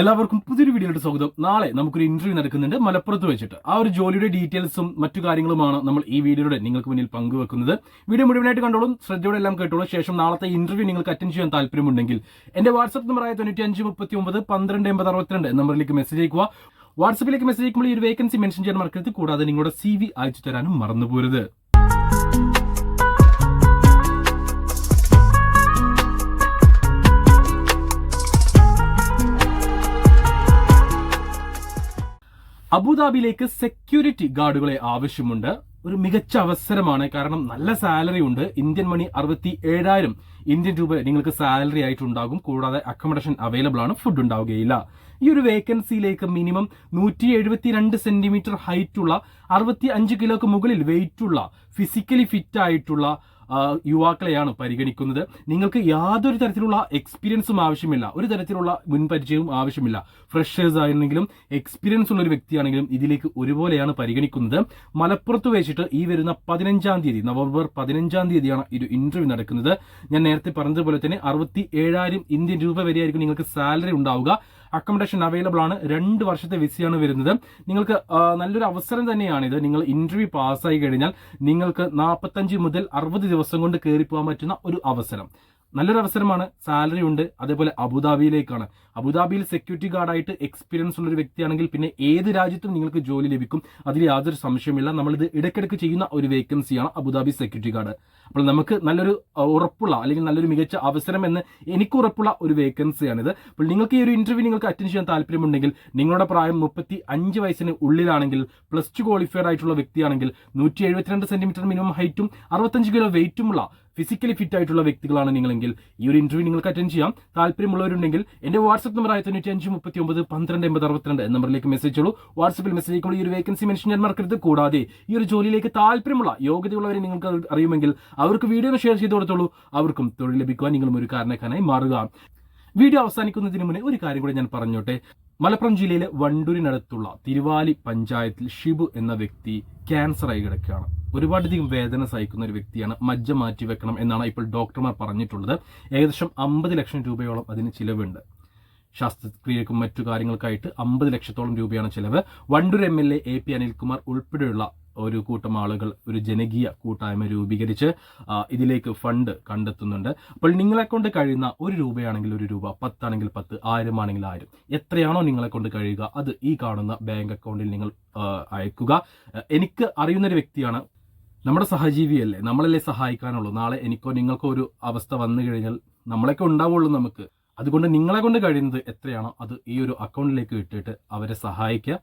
എല്ലാവർക്കും പുതിയൊരു വീഡിയോയുടെ സ്വാഗതം. നാളെ നമുക്കൊരു ഇന്റർവ്യൂ നടക്കുന്നുണ്ട് മലപ്പുറത്ത് വെച്ചിട്ട്. ആ ഒരു ജോലിയുടെ ഡീറ്റെയിൽസും മറ്റു കാര്യങ്ങളുമാണ് നമ്മൾ ഈ വീഡിയോയുടെ നിങ്ങൾക്ക് മുന്നിൽ പങ്കുവെക്കുന്നത്. വീഡിയോ മുഴുവനായിട്ട് കണ്ടോളും ശ്രദ്ധയോടെ എല്ലാം കേട്ടോളൂ. ശേഷം നാളത്തെ ഇന്റർവ്യൂ നിങ്ങൾക്ക് അറ്റൻഡ് ചെയ്യാൻ താല്പര്യമുണ്ടെങ്കിൽ എന്റെ വാട്സ്ആപ്പ് നമ്പറായ തൊണ്ണൂറ്റി അഞ്ച് മുപ്പത്തി ഒമ്പത് പന്ത്രണ്ട് എൺപത് അറുപത്തിരണ്ട് നമ്പറിലേക്ക് മെസ്സേജ് അയക്കുക. വാട്സ്ആപ്പിലേക്ക് മെസ്സേജ് അയക്കുമ്പോൾ ഈ ഒരു വേക്കൻസി മെൻഷൻ ചെയ്യാൻ മറക്കരുത് കൂടാതെ നിങ്ങളുടെ സി വി അയച്ചു തരാനും മറന്നു അബുദാബിയിലേക്ക് സെക്യൂരിറ്റി ഗാർഡുകളെ ആവശ്യമുണ്ട്. ഒരു മികച്ച അവസരമാണ്. കാരണം നല്ല സാലറി ഉണ്ട്. ഇന്ത്യൻ മണി അറുപത്തി ഏഴായിരം ഇന്ത്യൻ രൂപ നിങ്ങൾക്ക് സാലറി ആയിട്ടുണ്ടാകും. കൂടാതെ അക്കോമഡേഷൻ അവൈലബിൾ ആണ്. ഫുഡ് ഉണ്ടാവുകയില്ല. ഈ ഒരു വേക്കൻസിയിലേക്ക് മിനിമം നൂറ്റി എഴുപത്തിരണ്ട് സെന്റിമീറ്റർ ഹൈറ്റുള്ള അറുപത്തി അഞ്ച് കിലോക്ക് മുകളിൽ വെയിറ്റുള്ള ഫിസിക്കലി ഫിറ്റ് ആയിട്ടുള്ള യുവാക്കളെയാണ് പരിഗണിക്കുന്നത്. നിങ്ങൾക്ക് യാതൊരു തരത്തിലുള്ള എക്സ്പീരിയൻസും ആവശ്യമില്ല. ഒരു തരത്തിലുള്ള മുൻപരിചയവും ആവശ്യമില്ല. ഫ്രഷേഴ്സ് ആയിരുന്നെങ്കിലും എക്സ്പീരിയൻസ് ഉള്ള ഒരു വ്യക്തിയാണെങ്കിലും ഇതിലേക്ക് ഒരുപോലെയാണ് പരിഗണിക്കുന്നത്. മലപ്പുറത്ത് വെച്ചിട്ട് ഈ വരുന്ന പതിനഞ്ചാം തീയതി നവംബർ പതിനഞ്ചാം തീയതിയാണ് ഒരു ഇന്റർവ്യൂ നടക്കുന്നത്. ഞാൻ നേരത്തെ പറഞ്ഞതുപോലെ തന്നെ അറുപത്തി ഏഴായിരം ഇന്ത്യൻ രൂപ വരെയായിരിക്കും നിങ്ങൾക്ക് സാലറി ഉണ്ടാവുക. അക്കോമഡേഷൻ അവൈലബിൾ ആണ്. രണ്ട് വർഷത്തെ വിസയാണ് വരുന്നത്. നിങ്ങൾക്ക് നല്ലൊരു അവസരം തന്നെയാണ് ഇത് നിങ്ങൾ ഇന്റർവ്യൂ പാസ്സായി കഴിഞ്ഞാൽ നിങ്ങൾക്ക് നാൽപ്പത്തഞ്ച് മുതൽ അറുപത് ദിവസം കൊണ്ട് കയറി പോകാൻ പറ്റുന്ന ഒരു അവസരം. നല്ലൊരു അവസരമാണ്. സാലറി ഉണ്ട്. അതേപോലെ അബുദാബിയിലേക്കാണ്. അബുദാബിയിൽ സെക്യൂരിറ്റി ഗാർഡായിട്ട് എക്സ്പീരിയൻസ് ഉള്ള ഒരു വ്യക്തിയാണെങ്കിൽ പിന്നെ ഏത് രാജ്യത്തും നിങ്ങൾക്ക് ജോലി ലഭിക്കും. അതിൽ യാതൊരു സംശയമില്ല നമ്മളിത് ഇടയ്ക്കിടയ്ക്ക് ചെയ്യുന്ന ഒരു വേക്കൻസിയാണ് അബുദാബി സെക്യൂരിറ്റി ഗാർഡ് അപ്പോൾ നമുക്ക് നല്ലൊരു ഉറപ്പുള്ള അല്ലെങ്കിൽ നല്ലൊരു മികച്ച അവസരം എന്ന് എനിക്ക് ഉറപ്പുള്ള ഒരു വേക്കൻസിയാണിത് അപ്പോൾ നിങ്ങൾക്ക് ഈ ഒരു ഇന്റർവ്യൂ നിങ്ങൾക്ക് അറ്റൻഡ് ചെയ്യാൻ താല്പര്യമുണ്ടെങ്കിൽ നിങ്ങളുടെ പ്രായം മുപ്പത്തി അഞ്ച് വയസ്സിന് ഉള്ളിലാണെങ്കിൽ പ്ലസ് ടു ക്വാളിഫൈഡ് ആയിട്ടുള്ള വ്യക്തിയാണെങ്കിൽ നൂറ്റി എഴുപത്തിരണ്ട് സെന്റിമീറ്റർ മിനിമം ഹൈറ്റും അറുപത്തഞ്ച് കിലോ വെയിറ്റുമുള്ള ഫിസിക്കലി ഫിറ്റ് ആയിട്ടുള്ള വ്യക്തികളാണ് നിങ്ങളെങ്കിൽ ഈ ഒരു ഇന്റർവ്യൂ നിങ്ങൾക്ക് അറ്റൻഡ് ചെയ്യാം. താല്പര്യമുള്ളവരുണ്ടെങ്കിൽ എന്റെ വാട്സ്ആപ്പ് നമ്പർ ആയ തൊണ്ണൂറ്റി അഞ്ച് മുപ്പത്തി ഒമ്പത് പന്ത്രണ്ട് എൺപത് അറുപത്തിരണ്ട് നമ്പറിലേക്ക് മെസ്സേജ് ഉള്ളൂ വാട്സ്ആപ്പിൽ മെസ്സേജ് ചെയ്യുമ്പോൾ ഈ ഒരു വേക്കൻസി മെൻഷൻ ഞാൻ മറക്കരുത്. കൂടാതെ ഈ ഒരു ജോലിയിലേക്ക് താല്പര്യമുള്ള യോഗ്യതയുള്ളവരെ നിങ്ങൾക്ക് അറിയുമെങ്കിൽ അവർക്ക് വീഡിയോ ഷെയർ ചെയ്ത് കൊടുത്തോളൂ. അവർക്കും തൊഴിൽ ലഭിക്കുവാൻ നിങ്ങളും ഒരു കാരണക്കാരനായി മാറുക. വീഡിയോ അവസാനിക്കുന്നതിന് മുന്നേ ഒരു കാര്യം കൂടി ഞാൻ പറഞ്ഞോട്ടെ. മലപ്പുറം ജില്ലയിലെ വണ്ടൂരിനടുത്തുള്ള തിരുവാലി പഞ്ചായത്തിൽ ഷിബു എന്ന വ്യക്തി ക്യാൻസറായി കിടക്കുകയാണ്. ഒരുപാടധികം വേദന സഹിക്കുന്ന ഒരു വ്യക്തിയാണ് മജ്ജ മാറ്റി വെക്കണം എന്നാണ് ഇപ്പോൾ ഡോക്ടർമാർ പറഞ്ഞിട്ടുള്ളത്. ഏകദേശം അമ്പത് ലക്ഷം രൂപയോളം അതിന് ചിലവുണ്ട്. ശസ്ത്രക്രിയക്കും മറ്റു കാര്യങ്ങൾക്കായിട്ട് അമ്പത് ലക്ഷത്തോളം രൂപയാണ് ചിലവ്. Wandoor M L A A P Anilkumar ഉൾപ്പെടെയുള്ള ഒരു കൂട്ടം ആളുകൾ ഒരു ജനകീയ കൂട്ടായ്മ രൂപീകരിച്ച് ഇതിലേക്ക് ഫണ്ട് കണ്ടെത്തുന്നുണ്ട്. അപ്പോൾ നിങ്ങളെ കൊണ്ട് കഴിയുന്ന ഒരു രൂപയാണെങ്കിൽ ഒരു രൂപ പത്താണെങ്കിൽ പത്ത് ആയിരം ആണെങ്കിൽ ആയിരം. എത്രയാണോ നിങ്ങളെ കൊണ്ട് കഴിയുക അത് ഈ കാണുന്ന ബാങ്ക് അക്കൗണ്ടിൽ നിങ്ങൾ അയക്കുക. എനിക്ക് അറിയുന്ന ഒരു വ്യക്തിയാണ് നമ്മുടെ സഹജീവിയല്ലേ? നമ്മളല്ലേ സഹായിക്കാനുള്ളൂ. നാളെ എനിക്കോ നിങ്ങൾക്കോ ഒരു അവസ്ഥ വന്നു കഴിഞ്ഞാൽ നമ്മളൊക്കെ ഉണ്ടാവുള്ളൂ നമുക്ക്. അതുകൊണ്ട് നിങ്ങളെ കൊണ്ട് കഴിയുന്നത് എത്രയാണോ അത് ഈ ഒരു അക്കൗണ്ടിലേക്ക് ഇട്ടിട്ട് അവരെ സഹായിക്കുക.